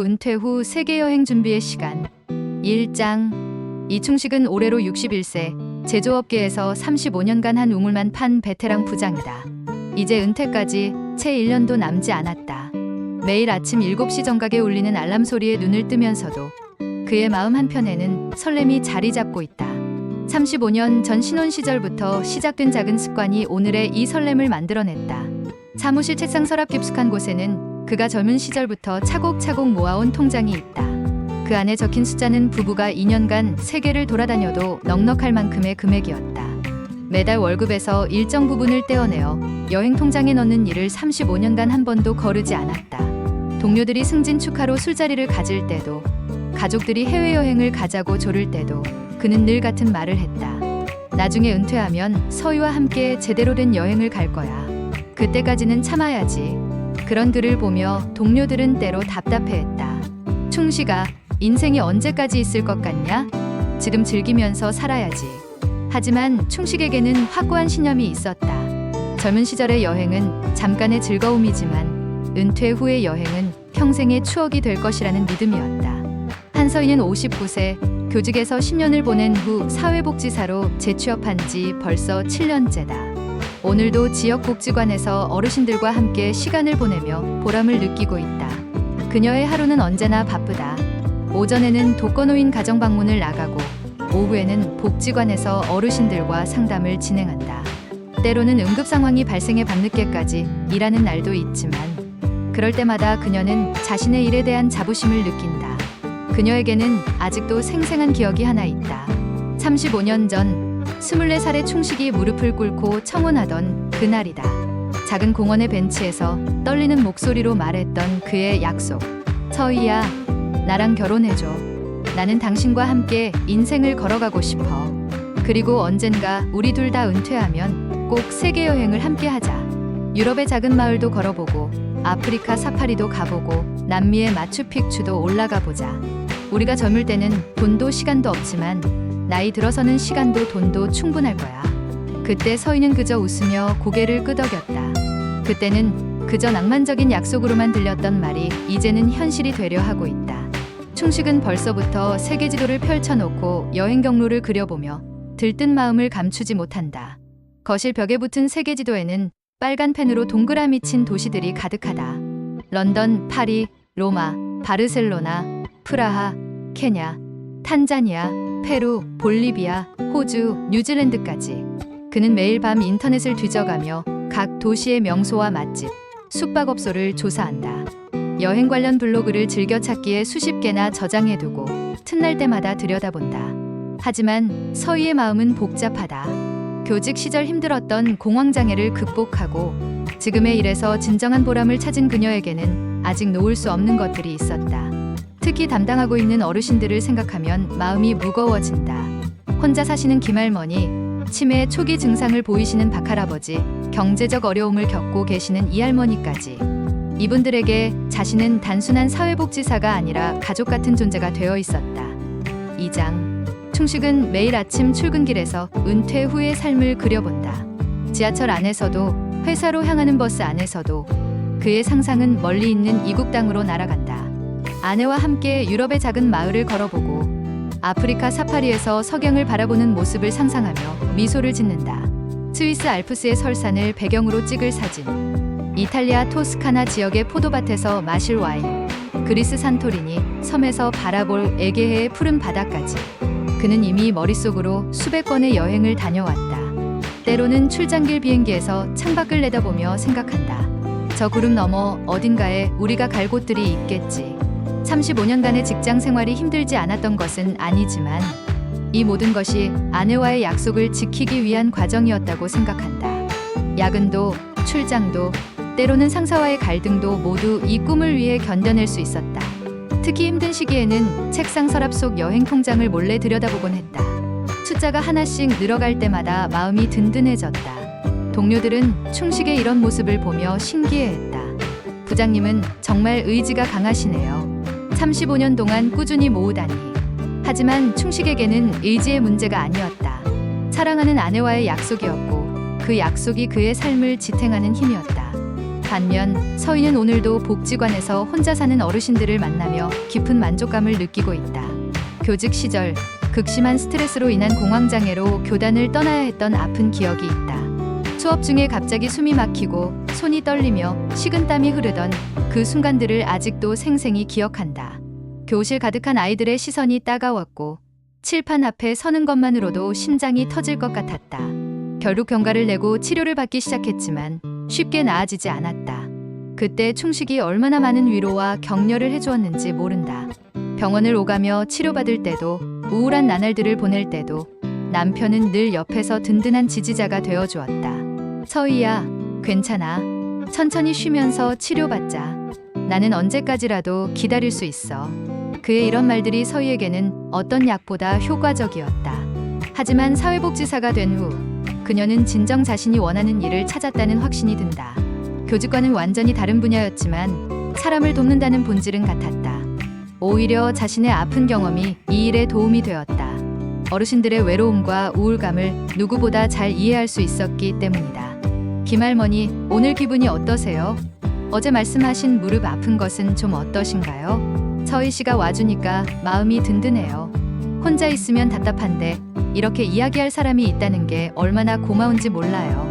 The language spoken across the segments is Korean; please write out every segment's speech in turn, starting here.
은퇴 후 세계 여행 준비의 시간 1장 이충식은 올해로 61세 제조업계에서 35년간 한 우물만 판 베테랑 부장이다. 이제 은퇴까지 채 1년도 남지 않았다. 매일 아침 7시 정각에 울리는 알람 소리에 눈을 뜨면서도 그의 마음 한편에는 설렘이 자리 잡고 있다. 35년 전 신혼 시절부터 시작된 작은 습관이 오늘의 이 설렘을 만들어냈다. 사무실 책상 서랍 깊숙한 곳에는 그가 젊은 시절부터 차곡차곡 모아온 통장이 있다. 그 안에 적힌 숫자는 부부가 2년간 세계를 돌아다녀도 넉넉할 만큼의 금액이었다. 매달 월급에서 일정 부분을 떼어내어 여행 통장에 넣는 일을 35년간 한 번도 거르지 않았다. 동료들이 승진 축하로 술자리를 가질 때도 가족들이 해외여행을 가자고 조를 때도 그는 늘 같은 말을 했다. 나중에 은퇴하면 서희와 함께 제대로 된 여행을 갈 거야. 그때까지는 참아야지. 그런 글을 보며 동료들은 때로 답답해했다. 충시가 인생이 언제까지 있을 것 같냐? 지금 즐기면서 살아야지. 하지만 충식에게는 확고한 신념이 있었다. 젊은 시절의 여행은 잠깐의 즐거움이지만 은퇴 후의 여행은 평생의 추억이 될 것이라는 믿음이었다. 한서희는 59세, 교직에서 10년을 보낸 후 사회복지사로 재취업한 지 벌써 7년째다. 오늘도 지역복지관에서 어르신들과 함께 시간을 보내며 보람을 느끼고 있다. 그녀의 하루는 언제나 바쁘다. 오전에는 독거노인 가정 방문을 나가고 오후에는 복지관에서 어르신들과 상담을 진행한다. 때로는 응급 상황이 발생해 밤늦게까지 일하는 날도 있지만 그럴 때마다 그녀는 자신의 일에 대한 자부심을 느낀다. 그녀에게는 아직도 생생한 기억이 하나 있다. 35년 전 24살의 충식이 무릎을 꿇고 청혼하던 그날이다. 작은 공원의 벤치에서 떨리는 목소리로 말했던 그의 약속. 서희야, 나랑 결혼해줘. 나는 당신과 함께 인생을 걸어가고 싶어. 그리고 언젠가 우리 둘 다 은퇴하면 꼭 세계 여행을 함께 하자. 유럽의 작은 마을도 걸어보고 아프리카 사파리도 가보고 남미의 마추픽추도 올라가 보자. 우리가 젊을 때는 돈도 시간도 없지만 나이 들어서는 시간도 돈도 충분할 거야. 그때 서희는 그저 웃으며 고개를 끄덕였다. 그때는 그저 낭만적인 약속으로만 들렸던 말이 이제는 현실이 되려 하고 있다. 충식은 벌써부터 세계 지도를 펼쳐놓고 여행 경로를 그려보며 들뜬 마음을 감추지 못한다. 거실 벽에 붙은 세계 지도에는 빨간 펜으로 동그라미 친 도시들이 가득하다. 런던, 파리, 로마, 바르셀로나, 프라하, 케냐, 탄자니아, 페루, 볼리비아, 호주, 뉴질랜드까지. 그는 매일 밤 인터넷을 뒤져가며 각 도시의 명소와 맛집, 숙박업소를 조사한다. 여행 관련 블로그를 즐겨찾기에 수십 개나 저장해두고 틈날 때마다 들여다본다. 하지만 서희의 마음은 복잡하다. 교직 시절 힘들었던 공황장애를 극복하고 지금의 일에서 진정한 보람을 찾은 그녀에게는 아직 놓을 수 없는 것들이 있었다. 특히 담당하고 있는 어르신들을 생각하면 마음이 무거워진다. 혼자 사시는 김할머니, 치매 초기 증상을 보이시는 박할아버지, 경제적 어려움을 겪고 계시는 이할머니까지. 이분들에게 자신은 단순한 사회복지사가 아니라 가족 같은 존재가 되어 있었다. 2장. 충식은 매일 아침 출근길에서 은퇴 후의 삶을 그려본다. 지하철 안에서도 회사로 향하는 버스 안에서도 그의 상상은 멀리 있는 이국 땅으로 날아간다. 아내와 함께 유럽의 작은 마을을 걸어보고 아프리카 사파리에서 석양을 바라보는 모습을 상상하며 미소를 짓는다. 스위스 알프스의 설산을 배경으로 찍을 사진. 이탈리아 토스카나 지역의 포도밭에서 마실 와인. 그리스 산토리니 섬에서 바라볼 에게해의 푸른 바다까지. 그는 이미 머릿속으로 수백 건의 여행을 다녀왔다. 때로는 출장길 비행기에서 창밖을 내다보며 생각한다. 저 구름 너머 어딘가에 우리가 갈 곳들이 있겠지. 35년간의 직장 생활이 힘들지 않았던 것은 아니지만 이 모든 것이 아내와의 약속을 지키기 위한 과정이었다고 생각한다. 야근도 출장도 때로는 상사와의 갈등도 모두 이 꿈을 위해 견뎌낼 수 있었다. 특히 힘든 시기에는 책상 서랍 속 여행 통장을 몰래 들여다보곤 했다. 숫자가 하나씩 늘어갈 때마다 마음이 든든해졌다. 동료들은 충식의 이런 모습을 보며 신기해했다. 부장님은 정말 의지가 강하시네요. 35년 동안 꾸준히 모으다니. 하지만 충식에게는 의지의 문제가 아니었다. 사랑하는 아내와의 약속이었고 그 약속이 그의 삶을 지탱하는 힘이었다. 반면 서희는 오늘도 복지관에서 혼자 사는 어르신들을 만나며 깊은 만족감을 느끼고 있다. 교직 시절 극심한 스트레스로 인한 공황장애로 교단을 떠나야 했던 아픈 기억이 있다. 수업 중에 갑자기 숨이 막히고 손이 떨리며 식은땀이 흐르던 그 순간들을 아직도 생생히 기억한다. 교실 가득한 아이들의 시선이 따가웠고 칠판 앞에 서는 것만으로도 심장이 터질 것 같았다. 결국 경과를 내고 치료를 받기 시작했지만 쉽게 나아지지 않았다. 그때 충식이 얼마나 많은 위로와 격려를 해주었는지 모른다. 병원을 오가며 치료받을 때도 우울한 나날들을 보낼 때도 남편은 늘 옆에서 든든한 지지자가 되어 주었다. 서희야, 괜찮아. 천천히 쉬면서 치료받자. 나는 언제까지라도 기다릴 수 있어. 그의 이런 말들이 서희에게는 어떤 약보다 효과적이었다. 하지만 사회복지사가 된 후 그녀는 진정 자신이 원하는 일을 찾았다는 확신이 든다. 교직과는 완전히 다른 분야였지만 사람을 돕는다는 본질은 같았다. 오히려 자신의 아픈 경험이 이 일에 도움이 되었다. 어르신들의 외로움과 우울감을 누구보다 잘 이해할 수 있었기 때문이다. 김할머니, 오늘 기분이 어떠세요? 어제 말씀하신 무릎 아픈 것은 좀 어떠신가요? 서희 씨가 와주니까 마음이 든든해요. 혼자 있으면 답답한데 이렇게 이야기할 사람이 있다는 게 얼마나 고마운지 몰라요.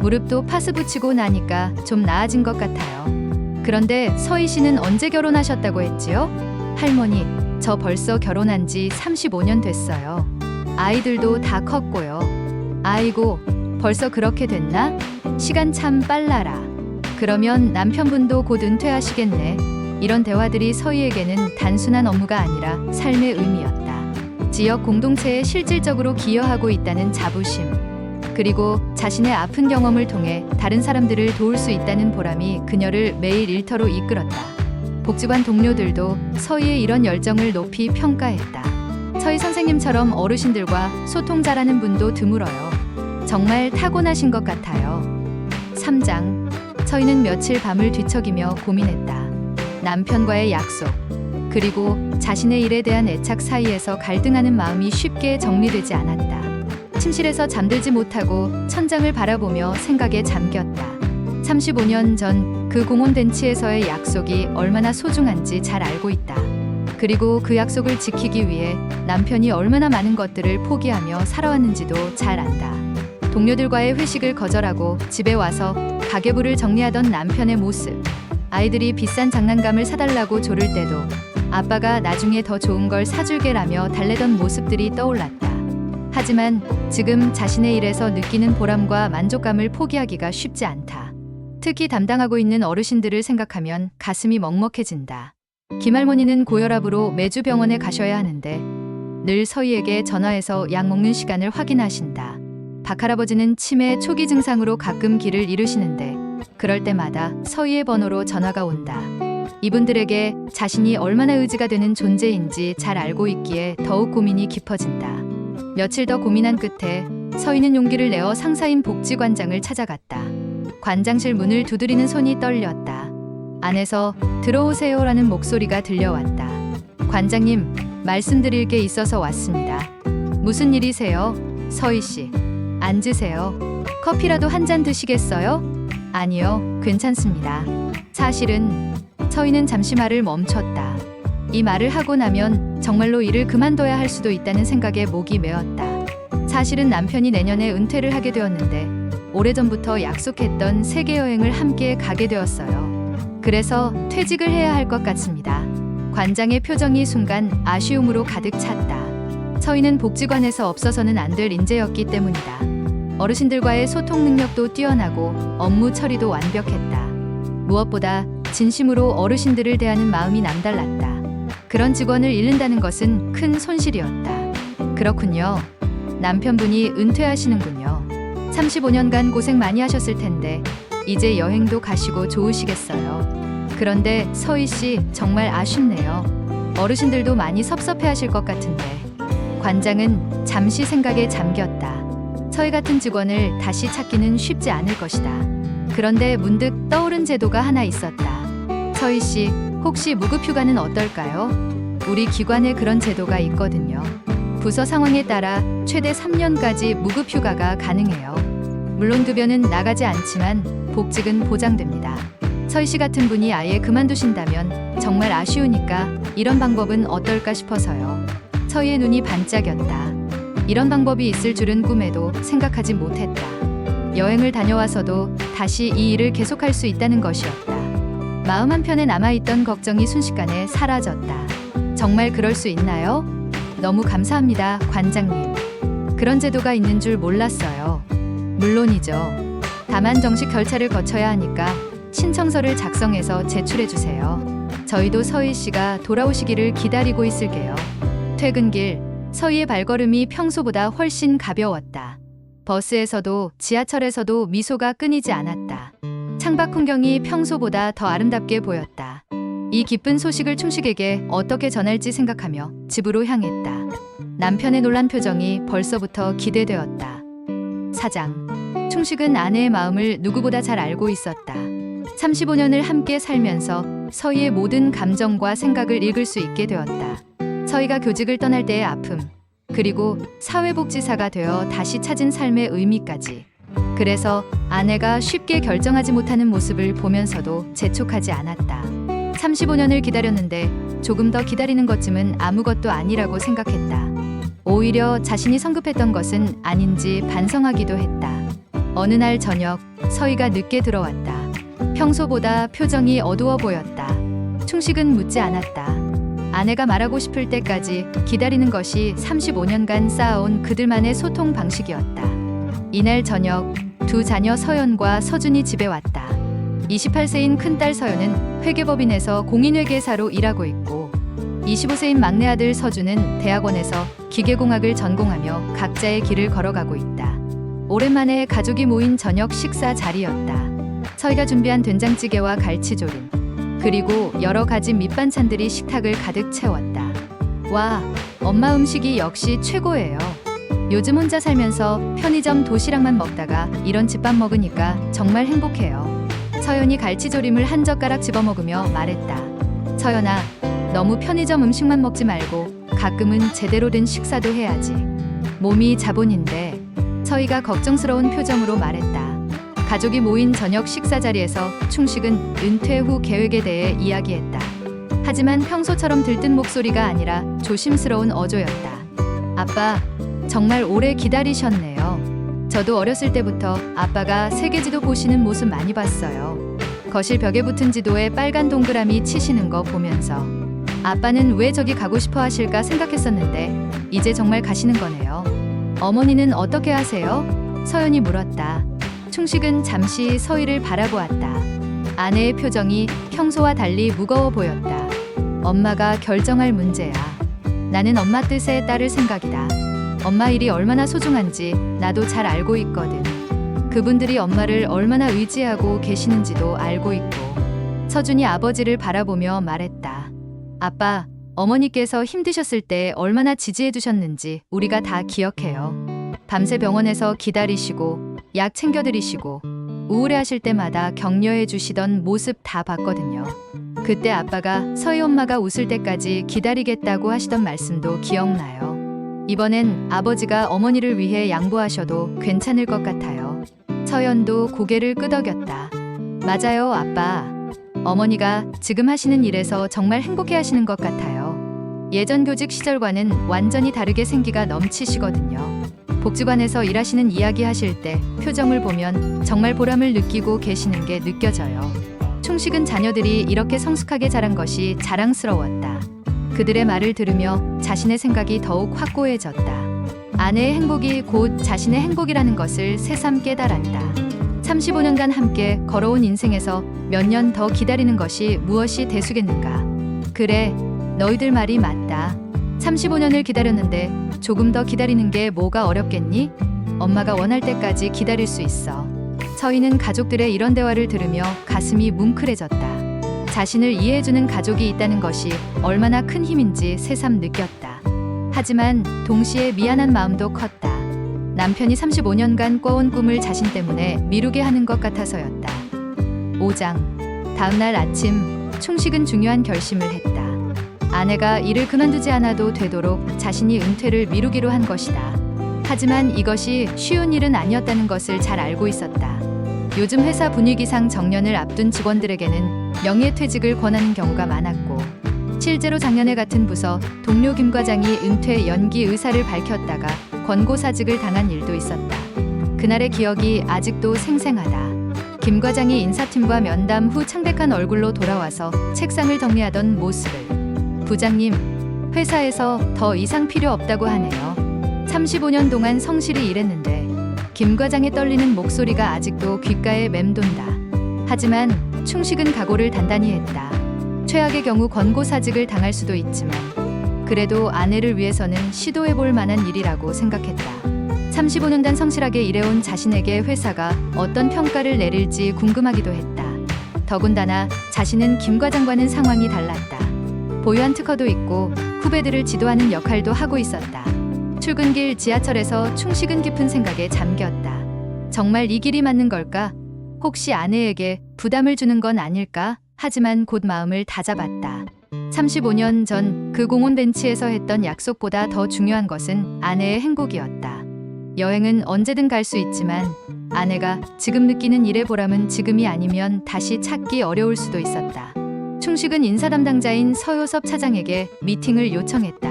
무릎도 파스 붙이고 나니까 좀 나아진 것 같아요. 그런데 서희 씨는 언제 결혼하셨다고 했지요? 할머니, 저 벌써 결혼한 지 35년 됐어요. 아이들도 다 컸고요. 아이고, 벌써 그렇게 됐나? 시간 참 빨라라. 그러면 남편분도 곧 은퇴하시겠네. 이런 대화들이 서희에게는 단순한 업무가 아니라 삶의 의미였다. 지역 공동체에 실질적으로 기여하고 있다는 자부심. 그리고 자신의 아픈 경험을 통해 다른 사람들을 도울 수 있다는 보람이 그녀를 매일 일터로 이끌었다. 복지관 동료들도 서희의 이런 열정을 높이 평가했다. 서희 선생님처럼 어르신들과 소통 잘하는 분도 드물어요. 정말 타고나신 것 같아요. 3장. 서희는 며칠 밤을 뒤척이며 고민했다. 남편과의 약속, 그리고 자신의 일에 대한 애착 사이에서 갈등하는 마음이 쉽게 정리되지 않았다. 침실에서 잠들지 못하고 천장을 바라보며 생각에 잠겼다. 35년 전 그 공원 벤치에서의 약속이 얼마나 소중한지 잘 알고 있다. 그리고 그 약속을 지키기 위해 남편이 얼마나 많은 것들을 포기하며 살아왔는지도 잘 안다. 동료들과의 회식을 거절하고 집에 와서 가계부를 정리하던 남편의 모습. 아이들이 비싼 장난감을 사달라고 조를 때도 아빠가 나중에 더 좋은 걸 사줄게라며 달래던 모습들이 떠올랐다. 하지만 지금 자신의 일에서 느끼는 보람과 만족감을 포기하기가 쉽지 않다. 특히 담당하고 있는 어르신들을 생각하면 가슴이 먹먹해진다. 김할머니는 고혈압으로 매주 병원에 가셔야 하는데 늘 서희에게 전화해서 약 먹는 시간을 확인하신다. 박할아버지는 치매 초기 증상으로 가끔 길을 잃으시는데 그럴 때마다 서희의 번호로 전화가 온다. 이분들에게 자신이 얼마나 의지가 되는 존재인지 잘 알고 있기에 더욱 고민이 깊어진다. 며칠 더 고민한 끝에 서희는 용기를 내어 상사인 복지관장을 찾아갔다. 관장실 문을 두드리는 손이 떨렸다. 안에서 들어오세요라는 목소리가 들려왔다. 관장님, 말씀드릴 게 있어서 왔습니다. 무슨 일이세요? 서희 씨. 앉으세요. 커피라도 한 잔 드시겠어요? 아니요, 괜찮습니다. 사실은 서희는 잠시 말을 멈췄다. 이 말을 하고 나면 정말로 일을 그만둬야 할 수도 있다는 생각에 목이 메었다. 사실은 남편이 내년에 은퇴를 하게 되었는데 오래전부터 약속했던 세계 여행을 함께 가게 되었어요. 그래서 퇴직을 해야 할 것 같습니다. 관장의 표정이 순간 아쉬움으로 가득 찼다. 서희는 복지관에서 없어서는 안 될 인재였기 때문이다. 어르신들과의 소통 능력도 뛰어나고 업무 처리도 완벽했다. 무엇보다 진심으로 어르신들을 대하는 마음이 남달랐다. 그런 직원을 잃는다는 것은 큰 손실이었다. 그렇군요. 남편분이 은퇴하시는군요. 35년간 고생 많이 하셨을 텐데 이제 여행도 가시고 좋으시겠어요. 그런데 서희 씨 정말 아쉽네요. 어르신들도 많이 섭섭해 하실 것 같은데. 관장은 잠시 생각에 잠겼다. 서희 같은 직원을 다시 찾기는 쉽지 않을 것이다. 그런데 문득 떠오른 제도가 하나 있었다. 서희 씨, 혹시 무급휴가는 어떨까요? 우리 기관에 그런 제도가 있거든요. 부서 상황에 따라 최대 3년까지 무급휴가가 가능해요. 물론 급여는 나가지 않지만 복직은 보장됩니다. 서희 씨 같은 분이 아예 그만두신다면 정말 아쉬우니까 이런 방법은 어떨까 싶어서요. 서희의 눈이 반짝였다. 이런 방법이 있을 줄은 꿈에도 생각하지 못했다. 여행을 다녀와서도 다시 이 일을 계속할 수 있다는 것이었다. 마음 한편에 남아있던 걱정이 순식간에 사라졌다. 정말 그럴 수 있나요? 너무 감사합니다, 관장님. 그런 제도가 있는 줄 몰랐어요. 물론이죠. 다만 정식 절차를 거쳐야 하니까 신청서를 작성해서 제출해 주세요. 저희도 서희 씨가 돌아오시기를 기다리고 있을게요. 퇴근길 서희의 발걸음이 평소보다 훨씬 가벼웠다. 버스에서도 지하철에서도 미소가 끊이지 않았다. 창밖 풍경이 평소보다 더 아름답게 보였다. 이 기쁜 소식을 충식에게 어떻게 전할지 생각하며 집으로 향했다. 남편의 놀란 표정이 벌써부터 기대되었다. 사장. 충식은 아내의 마음을 누구보다 잘 알고 있었다. 35년을 함께 살면서 서희의 모든 감정과 생각을 읽을 수 있게 되었다. 서희가 교직을 떠날 때의 아픔, 그리고 사회복지사가 되어 다시 찾은 삶의 의미까지. 그래서 아내가 쉽게 결정하지 못하는 모습을 보면서도 재촉하지 않았다. 35년을 기다렸는데 조금 더 기다리는 것쯤은 아무것도 아니라고 생각했다. 오히려 자신이 성급했던 것은 아닌지 반성하기도 했다. 어느 날 저녁 서희가 늦게 들어왔다. 평소보다 표정이 어두워 보였다. 충식은 묻지 않았다. 아내가 말하고 싶을 때까지 기다리는 것이 35년간 쌓아온 그들만의 소통 방식이었다. 이날 저녁 두 자녀 서연과 서준이 집에 왔다. 28세인 큰딸 서연은 회계법인에서 공인회계사로 일하고 있고 25세인 막내 아들 서준은 대학원에서 기계공학을 전공하며 각자의 길을 걸어가고 있다. 오랜만에 가족이 모인 저녁 식사 자리였다. 서희가 준비한 된장찌개와 갈치조림, 그리고 여러 가지 밑반찬들이 식탁을 가득 채웠다. 와, 엄마 음식이 역시 최고예요. 요즘 혼자 살면서 편의점 도시락만 먹다가 이런 집밥 먹으니까 정말 행복해요. 서연이 갈치조림을 한 젓가락 집어 먹으며 말했다. 서연아, 너무 편의점 음식만 먹지 말고 가끔은 제대로 된 식사도 해야지. 몸이 자본인데 서희가 걱정스러운 표정으로 말했다. 가족이 모인 저녁 식사 자리에서 충식은 은퇴 후 계획에 대해 이야기했다. 하지만 평소처럼 들뜬 목소리가 아니라 조심스러운 어조였다. 아빠, 정말 오래 기다리셨네요. 저도 어렸을 때부터 아빠가 세계지도 보시는 모습 많이 봤어요. 거실 벽에 붙은 지도에 빨간 동그라미 치시는 거 보면서 아빠는 왜 저기 가고 싶어 하실까 생각했었는데 이제 정말 가시는 거네요. 어머니는 어떻게 하세요? 서연이 물었다. 충식은 잠시 서희를 바라보았다. 아내의 표정이 평소와 달리 무거워 보였다. 엄마가 결정할 문제야. 나는 엄마 뜻에 따를 생각이다. 엄마 일이 얼마나 소중한지 나도 잘 알고 있거든. 그분들이 엄마를 얼마나 의지하고 계시는지도 알고 있고. 서준이 아버지를 바라보며 말했다. 아빠, 어머니께서 힘드셨을 때 얼마나 지지해 주셨는지 우리가 다 기억해요. 밤새 병원에서 기다리시고 약 챙겨드리시고 우울해하실 때마다 격려해 주시던 모습 다 봤거든요. 그때 아빠가 서희 엄마가 웃을 때까지 기다리겠다고 하시던 말씀도 기억나요. 이번엔 아버지가 어머니를 위해 양보하셔도 괜찮을 것 같아요. 서연도 고개를 끄덕였다. 맞아요, 아빠. 어머니가 지금 하시는 일에서 정말 행복해 하시는 것 같아요. 예전 교직 시절과는 완전히 다르게 생기가 넘치시거든요. 복지관에서 일하시는 이야기 하실 때 표정을 보면 정말 보람을 느끼고 계시는 게 느껴져요. 충식은 자녀들이 이렇게 성숙하게 자란 것이 자랑스러웠다. 그들의 말을 들으며 자신의 생각이 더욱 확고해졌다. 아내의 행복이 곧 자신의 행복이라는 것을 새삼 깨달았다. 35년간 함께 걸어온 인생에서 몇 년 더 기다리는 것이 무엇이 대수겠는가? 그래, 너희들 말이 맞다. 35년을 기다렸는데 조금 더 기다리는 게 뭐가 어렵겠니? 엄마가 원할 때까지 기다릴 수 있어. 서희는 가족들의 이런 대화를 들으며 가슴이 뭉클해졌다. 자신을 이해해주는 가족이 있다는 것이 얼마나 큰 힘인지 새삼 느꼈다. 하지만 동시에 미안한 마음도 컸다. 남편이 35년간 꿔온 꿈을 자신 때문에 미루게 하는 것 같아서였다. 5장. 다음날 아침, 충식은 중요한 결심을 했다. 아내가 일을 그만두지 않아도 되도록 자신이 은퇴를 미루기로 한 것이다. 하지만 이것이 쉬운 일은 아니었다는 것을 잘 알고 있었다. 요즘 회사 분위기상 정년을 앞둔 직원들에게는 명예퇴직을 권하는 경우가 많았고 실제로 작년에 같은 부서 동료 김 과장이 은퇴 연기 의사를 밝혔다가 권고사직을 당한 일도 있었다. 그날의 기억이 아직도 생생하다. 김 과장이 인사팀과 면담 후 창백한 얼굴로 돌아와서 책상을 정리하던 모습을 부장님 회사에서 더 이상 필요 없다고 하네요. 35년 동안 성실히 일했는데 김 과장의 떨리는 목소리가 아직도 귓가에 맴돈다. 하지만 충식은 각오를 단단히 했다. 최악의 경우 권고 사직을 당할 수도 있지만 그래도 아내를 위해서는 시도해 볼 만한 일이라고 생각했다. 35년간 성실하게 일해온 자신에게 회사가 어떤 평가를 내릴지 궁금하기도 했다. 더군다나 자신은 김 과장과는 상황이 달랐다. 보유한 특허도 있고 후배들을 지도하는 역할도 하고 있었다. 출근길 지하철에서 충식은 깊은 생각에 잠겼다. 정말 이 길이 맞는 걸까? 혹시 아내에게 부담을 주는 건 아닐까? 하지만 곧 마음을 다잡았다. 35년 전 그 공원 벤치에서 했던 약속보다 더 중요한 것은 아내의 행복이었다. 여행은 언제든 갈 수 있지만 아내가 지금 느끼는 일의 보람은 지금이 아니면 다시 찾기 어려울 수도 있었다. 충식은 인사 담당자인 서효섭 차장에게 미팅을 요청했다.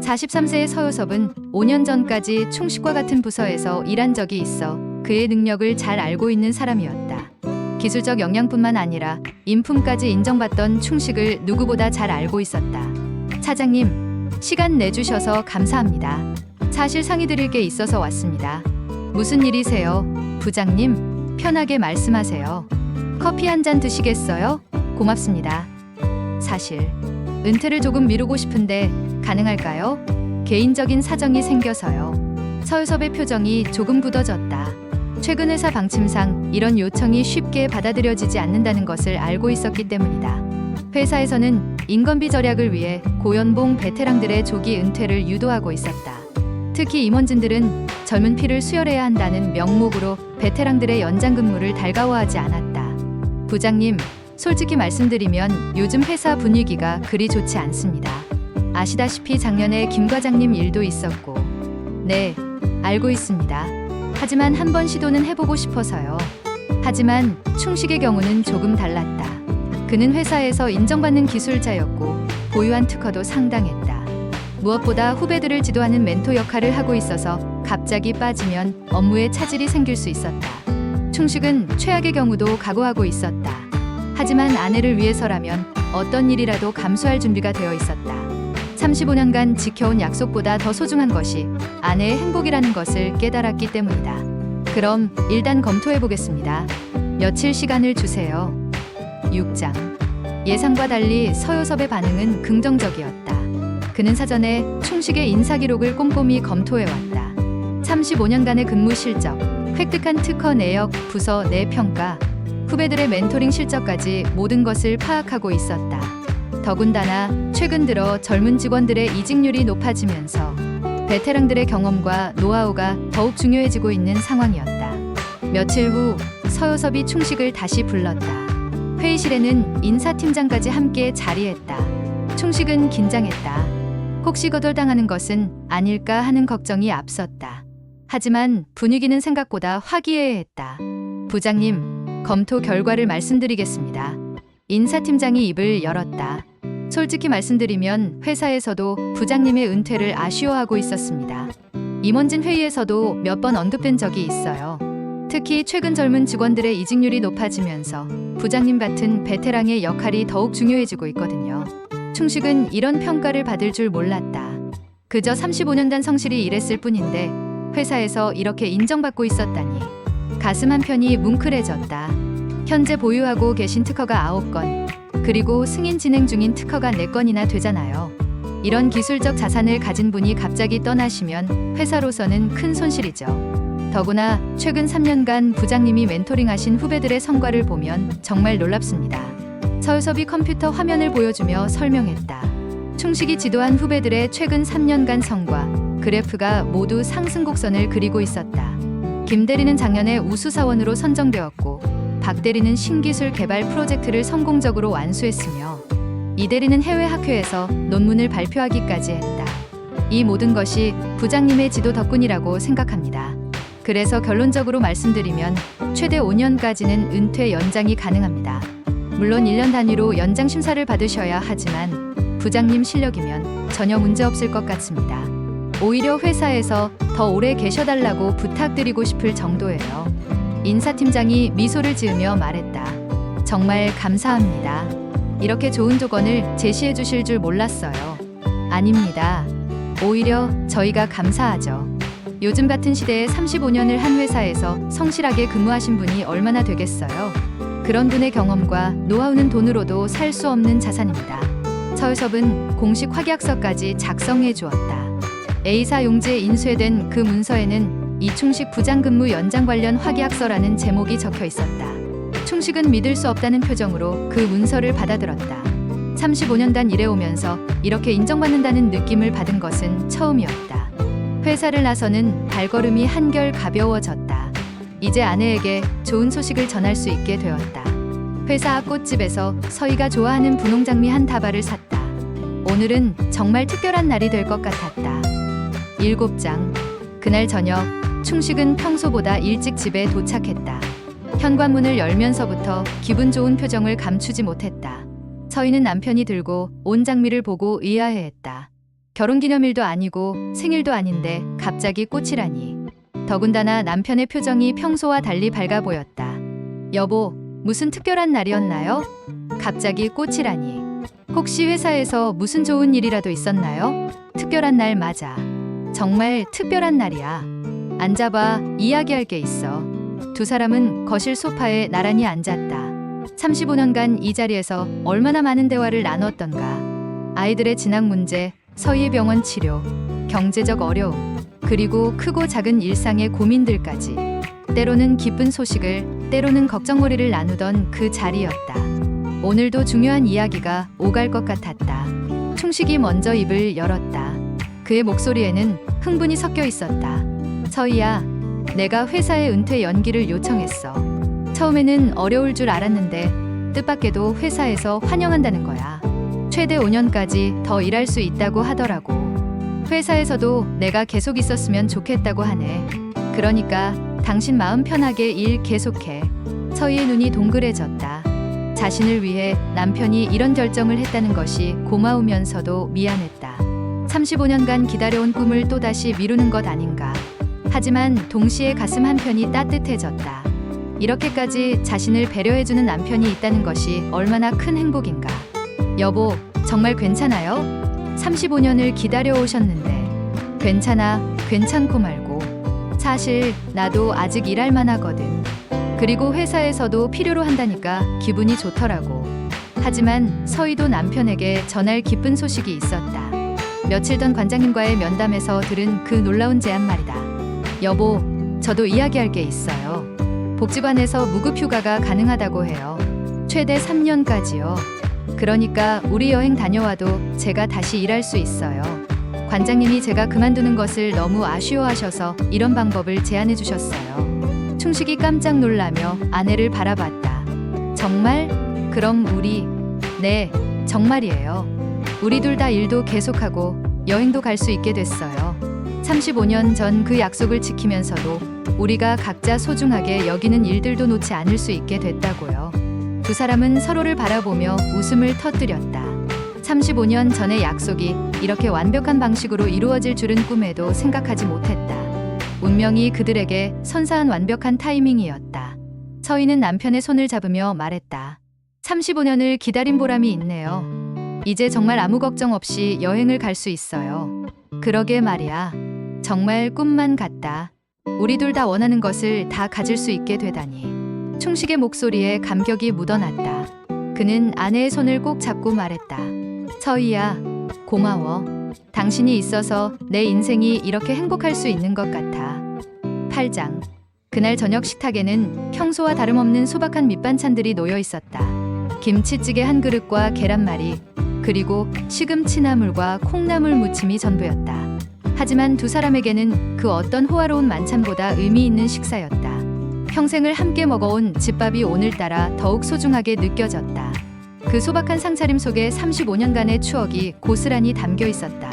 43세의 서효섭은 5년 전까지 충식과 같은 부서에서 일한 적이 있어 그의 능력을 잘 알고 있는 사람이었다. 기술적 역량뿐만 아니라 인품까지 인정받던 충식을 누구보다 잘 알고 있었다. 차장님, 시간 내주셔서 감사합니다. 사실 상의 드릴 게 있어서 왔습니다. 무슨 일이세요? 부장님, 편하게 말씀하세요. 커피 한 잔 드시겠어요? 고맙습니다. 사실, 은퇴를 조금 미루고 싶은데 가능할까요? 개인적인 사정이 생겨서요. 서유섭의 표정이 조금 굳어졌다. 최근 회사 방침상 이런 요청이 쉽게 받아들여지지 않는다는 것을 알고 있었기 때문이다. 회사에서는 인건비 절약을 위해 고연봉 베테랑들의 조기 은퇴를 유도하고 있었다. 특히 임원진들은 젊은 피를 수혈해야 한다는 명목으로 베테랑들의 연장 근무를 달가워하지 않았다. 부장님, 솔직히 말씀드리면 요즘 회사 분위기가 그리 좋지 않습니다. 아시다시피 작년에 김 과장님 일도 있었고, 네, 알고 있습니다. 하지만 한 번 시도는 해보고 싶어서요. 하지만 충식의 경우는 조금 달랐다. 그는 회사에서 인정받는 기술자였고 보유한 특허도 상당했다. 무엇보다 후배들을 지도하는 멘토 역할을 하고 있어서 갑자기 빠지면 업무에 차질이 생길 수 있었다. 충식은 최악의 경우도 각오하고 있었다. 하지만 아내를 위해서라면 어떤 일이라도 감수할 준비가 되어 있었다. 35년간 지켜온 약속보다 더 소중한 것이 아내의 행복이라는 것을 깨달았기 때문이다. 그럼 일단 검토해 보겠습니다. 며칠 시간을 주세요. 6장. 예상과 달리 서효섭의 반응은 긍정적이었다. 그는 사전에 충식의 인사 기록을 꼼꼼히 검토해 왔다. 35년간의 근무 실적, 획득한 특허 내역, 부서 내 평가, 후배들의 멘토링 실적까지 모든 것을 파악하고 있었다. 더군다나 최근 들어 젊은 직원들의 이직률이 높아지면서 베테랑들의 경험과 노하우가 더욱 중요해지고 있는 상황이었다. 며칠 후 서효섭이 충식을 다시 불렀다. 회의실에는 인사팀장까지 함께 자리했다. 충식은 긴장했다. 혹시 거절당하는 것은 아닐까 하는 걱정이 앞섰다. 하지만 분위기는 생각보다 화기애애했다. 부장님, 검토 결과를 말씀드리겠습니다. 인사팀장이 입을 열었다. 솔직히 말씀드리면 회사에서도 부장님의 은퇴를 아쉬워하고 있었습니다. 임원진 회의에서도 몇 번 언급된 적이 있어요. 특히 최근 젊은 직원들의 이직률이 높아지면서 부장님 같은 베테랑의 역할이 더욱 중요해지고 있거든요. 충식은 이런 평가를 받을 줄 몰랐다. 그저 35년간 성실히 일했을 뿐인데 회사에서 이렇게 인정받고 있었다니 가슴 한편이 뭉클해졌다. 현재 보유하고 계신 특허가 9건, 그리고 승인 진행 중인 특허가 4건이나 되잖아요. 이런 기술적 자산을 가진 분이 갑자기 떠나시면 회사로서는 큰 손실이죠. 더구나 최근 3년간 부장님이 멘토링하신 후배들의 성과를 보면 정말 놀랍습니다. 서유섭이 컴퓨터 화면을 보여주며 설명했다. 충식이 지도한 후배들의 최근 3년간 성과, 그래프가 모두 상승 곡선을 그리고 있었다. 김 대리는 작년에 우수사원으로 선정되었고, 박 대리는 신기술 개발 프로젝트를 성공적으로 완수했으며, 이 대리는 해외 학회에서 논문을 발표하기까지 했다. 이 모든 것이 부장님의 지도 덕분이라고 생각합니다. 그래서 결론적으로 말씀드리면 최대 5년까지는 은퇴 연장이 가능합니다. 물론 1년 단위로 연장 심사를 받으셔야 하지만 부장님 실력이면 전혀 문제 없을 것 같습니다. 오히려 회사에서 더 오래 계셔달라고 부탁드리고 싶을 정도예요. 인사팀장이 미소를 지으며 말했다. 정말 감사합니다. 이렇게 좋은 조건을 제시해 주실 줄 몰랐어요. 아닙니다. 오히려 저희가 감사하죠. 요즘 같은 시대에 35년을 한 회사에서 성실하게 근무하신 분이 얼마나 되겠어요? 그런 분의 경험과 노하우는 돈으로도 살 수 없는 자산입니다. 서유섭은 공식 확약서까지 작성해 주었다. A사 용지에 인쇄된 그 문서에는 이 충식 부장 근무 연장 관련 확약서라는 제목이 적혀 있었다. 충식은 믿을 수 없다는 표정으로 그 문서를 받아들었다. 35년간 일해오면서 이렇게 인정받는다는 느낌을 받은 것은 처음이었다. 회사를 나서는 발걸음이 한결 가벼워졌다. 이제 아내에게 좋은 소식을 전할 수 있게 되었다. 회사 앞 꽃집에서 서희가 좋아하는 분홍 장미 한 다발을 샀다. 오늘은 정말 특별한 날이 될 것 같았다. 일곱 장. 그날 저녁, 충식은 평소보다 일찍 집에 도착했다. 현관문을 열면서부터 기분 좋은 표정을 감추지 못했다. 서희는 남편이 들고 온 장미를 보고 의아해했다. 결혼기념일도 아니고 생일도 아닌데 갑자기 꽃이라니. 더군다나 남편의 표정이 평소와 달리 밝아 보였다. 여보, 무슨 특별한 날이었나요? 갑자기 꽃이라니. 혹시 회사에서 무슨 좋은 일이라도 있었나요? 특별한 날 맞아. 정말 특별한 날이야. 앉아봐, 이야기할 게 있어. 두 사람은 거실 소파에 나란히 앉았다. 35년간 이 자리에서 얼마나 많은 대화를 나눴던가. 아이들의 진학 문제, 서희의 병원 치료, 경제적 어려움, 그리고 크고 작은 일상의 고민들까지. 때로는 기쁜 소식을, 때로는 걱정거리를 나누던 그 자리였다. 오늘도 중요한 이야기가 오갈 것 같았다. 충식이 먼저 입을 열었다. 그의 목소리에는 흥분이 섞여 있었다. 서희야, 내가 회사에 은퇴 연기를 요청했어. 처음에는 어려울 줄 알았는데 뜻밖에도 회사에서 환영한다는 거야. 최대 5년까지 더 일할 수 있다고 하더라고. 회사에서도 내가 계속 있었으면 좋겠다고 하네. 그러니까 당신 마음 편하게 일 계속해. 서희의 눈이 동그래졌다. 자신을 위해 남편이 이런 결정을 했다는 것이 고마우면서도 미안했다. 35년간 기다려온 꿈을 또다시 미루는 것 아닌가. 하지만 동시에 가슴 한편이 따뜻해졌다. 이렇게까지 자신을 배려해주는 남편이 있다는 것이 얼마나 큰 행복인가. 여보, 정말 괜찮아요? 35년을 기다려 오셨는데. 괜찮아, 괜찮고 말고. 사실 나도 아직 일할 만하거든. 그리고 회사에서도 필요로 한다니까 기분이 좋더라고. 하지만 서희도 남편에게 전할 기쁜 소식이 있었다. 며칠 전 관장님과의 면담에서 들은 그 놀라운 제안 말이다. 여보, 저도 이야기할 게 있어요. 복지관에서 무급 휴가가 가능하다고 해요. 최대 3년까지요. 그러니까 우리 여행 다녀와도 제가 다시 일할 수 있어요. 관장님이 제가 그만두는 것을 너무 아쉬워하셔서 이런 방법을 제안해 주셨어요. 충식이 깜짝 놀라며 아내를 바라봤다. 정말? 그럼 우리 네, 정말이에요. 우리 둘 다 일도 계속하고 여행도 갈 수 있게 됐어요. 35년 전 그 약속을 지키면서도 우리가 각자 소중하게 여기는 일들도 놓지 않을 수 있게 됐다고요. 두 사람은 서로를 바라보며 웃음을 터뜨렸다. 35년 전의 약속이 이렇게 완벽한 방식으로 이루어질 줄은 꿈에도 생각하지 못했다. 운명이 그들에게 선사한 완벽한 타이밍이었다. 서희는 남편의 손을 잡으며 말했다. 35년을 기다린 보람이 있네요. 이제 정말 아무 걱정 없이 여행을 갈 수 있어요. 그러게 말이야. 정말 꿈만 같다. 우리 둘 다 원하는 것을 다 가질 수 있게 되다니. 충식의 목소리에 감격이 묻어났다. 그는 아내의 손을 꼭 잡고 말했다. 서희야, 고마워. 당신이 있어서 내 인생이 이렇게 행복할 수 있는 것 같아. 8장. 그날 저녁 식탁에는 평소와 다름없는 소박한 밑반찬들이 놓여 있었다. 김치찌개 한 그릇과 계란말이, 그리고 시금치 나물과 콩나물 무침이 전부였다. 하지만 두 사람에게는 그 어떤 호화로운 만찬보다 의미 있는 식사였다. 평생을 함께 먹어온 집밥이 오늘따라 더욱 소중하게 느껴졌다. 그 소박한 상차림 속에 35년간의 추억이 고스란히 담겨 있었다.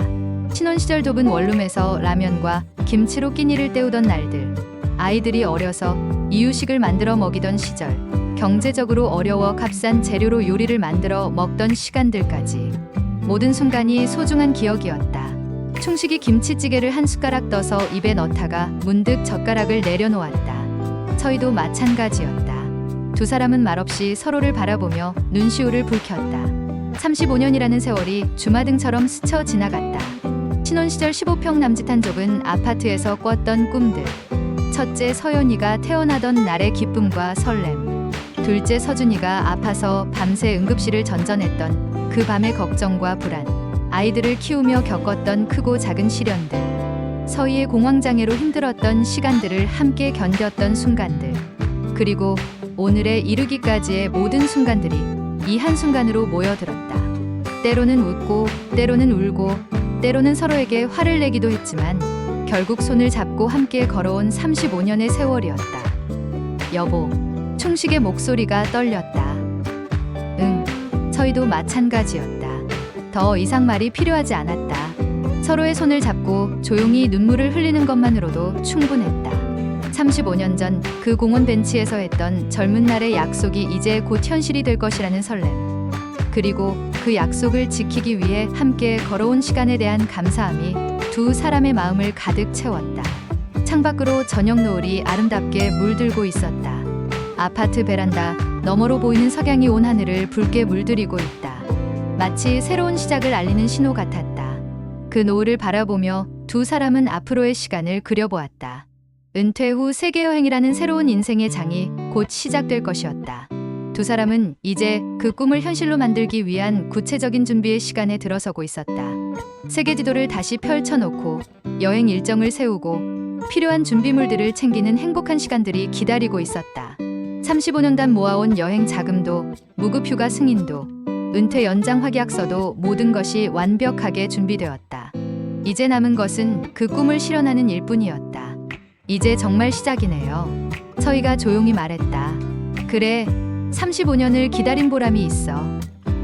신혼 시절 좁은 원룸에서 라면과 김치로 끼니를 때우던 날들. 아이들이 어려서 이유식을 만들어 먹이던 시절, 경제적으로 어려워 값싼 재료로 요리를 만들어 먹던 시간들까지 모든 순간이 소중한 기억이었다. 충식이 김치찌개를 한 숟가락 떠서 입에 넣다가 문득 젓가락을 내려놓았다. 저희도 마찬가지였다. 두 사람은 말없이 서로를 바라보며 눈시울을 붉혔다. 35년이라는 세월이 주마등처럼 스쳐 지나갔다. 신혼 시절 15평 남짓한 좁은 아파트에서 꿨던 꿈들. 첫째 서연이가 태어나던 날의 기쁨과 설렘. 둘째 서준이가 아파서 밤새 응급실을 전전했던 그 밤의 걱정과 불안. 아이들을 키우며 겪었던 크고 작은 시련들. 서희의 공황장애로 힘들었던 시간들을 함께 견뎠던 순간들. 그리고 오늘에 이르기까지의 모든 순간들이 이 한순간으로 모여들었다. 때로는 웃고, 때로는 울고, 때로는 서로에게 화를 내기도 했지만 결국 손을 잡고 함께 걸어온 35년의 세월이었다. 여보, 충식의 목소리가 떨렸다. 응, 저희도 마찬가지였다. 더 이상 말이 필요하지 않았다. 서로의 손을 잡고 조용히 눈물을 흘리는 것만으로도 충분했다. 35년 전 그 공원 벤치에서 했던 젊은 날의 약속이 이제 곧 현실이 될 것이라는 설렘. 그리고 그 약속을 지키기 위해 함께 걸어온 시간에 대한 감사함이 두 사람의 마음을 가득 채웠다. 창밖으로 저녁 노을이 아름답게 물들고 있었다. 아파트 베란다 너머로 보이는 석양이 온 하늘을 붉게 물들이고 있다. 마치 새로운 시작을 알리는 신호 같았다. 그 노을을 바라보며 두 사람은 앞으로의 시간을 그려보았다. 은퇴 후 세계 여행이라는 새로운 인생의 장이 곧 시작될 것이었다. 두 사람은 이제 그 꿈을 현실로 만들기 위한 구체적인 준비의 시간에 들어서고 있었다. 세계 지도를 다시 펼쳐놓고 여행 일정을 세우고 필요한 준비물들을 챙기는 행복한 시간들이 기다리고 있었다. 35년간 모아온 여행 자금도 무급휴가 승인도 은퇴 연장 확약서도 모든 것이 완벽하게 준비되었다. 이제 남은 것은 그 꿈을 실현하는 일뿐이었다. 이제 정말 시작이네요. 서희가 조용히 말했다. 그래, 35년을 기다린 보람이 있어.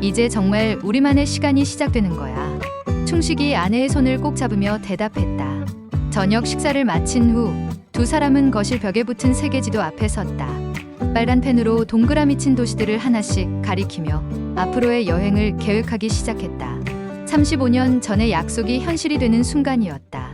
이제 정말 우리만의 시간이 시작되는 거야. 충식이 아내의 손을 꼭 잡으며 대답했다. 저녁 식사를 마친 후 두 사람은 거실 벽에 붙은 세계지도 앞에 섰다. 빨간 펜으로 동그라미 친 도시들을 하나씩 가리키며 앞으로의 여행을 계획하기 시작했다. 35년 전의 약속이 현실이 되는 순간이었다.